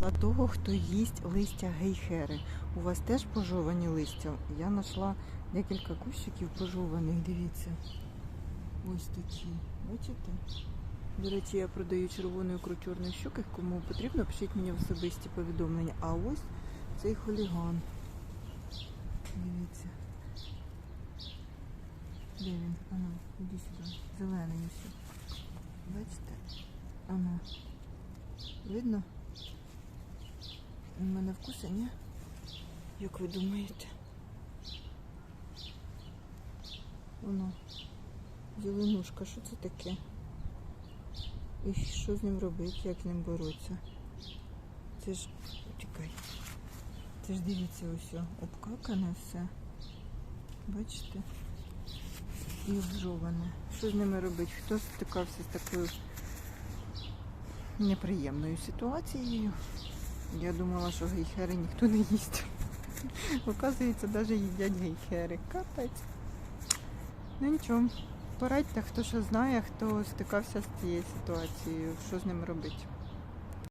знайшла того, хто їсть листя гейхери. У вас теж пожовані листя? Я знайшла декілька кущиків пожованих, дивіться. Ось такі. Бачите? До речі, я продаю червону ікру чорної щуки. Кому потрібно, пишіть мені особисті повідомлення. А ось цей хуліган. Дивіться. Де він? Ану, іди сюди. Зелений ось. Бачите? Ану. Видно? У мене вкуса, ні? Як ви думаєте? Воно. Зеленушка, що це таке? І що з ним робити, як з ним боротися? Це ж. Чекай. Це ж дивіться ось обкакане все. Бачите? І обжоване. Що з ними робити? Хто стикався з такою неприємною ситуацією? Я думала, що гейхери ніхто не їсть. Оказується, навіть їдять гейхери. Капець. Ну нічого. Порадьте, хто що знає, хто стикався з цією ситуацією, що з ним робити.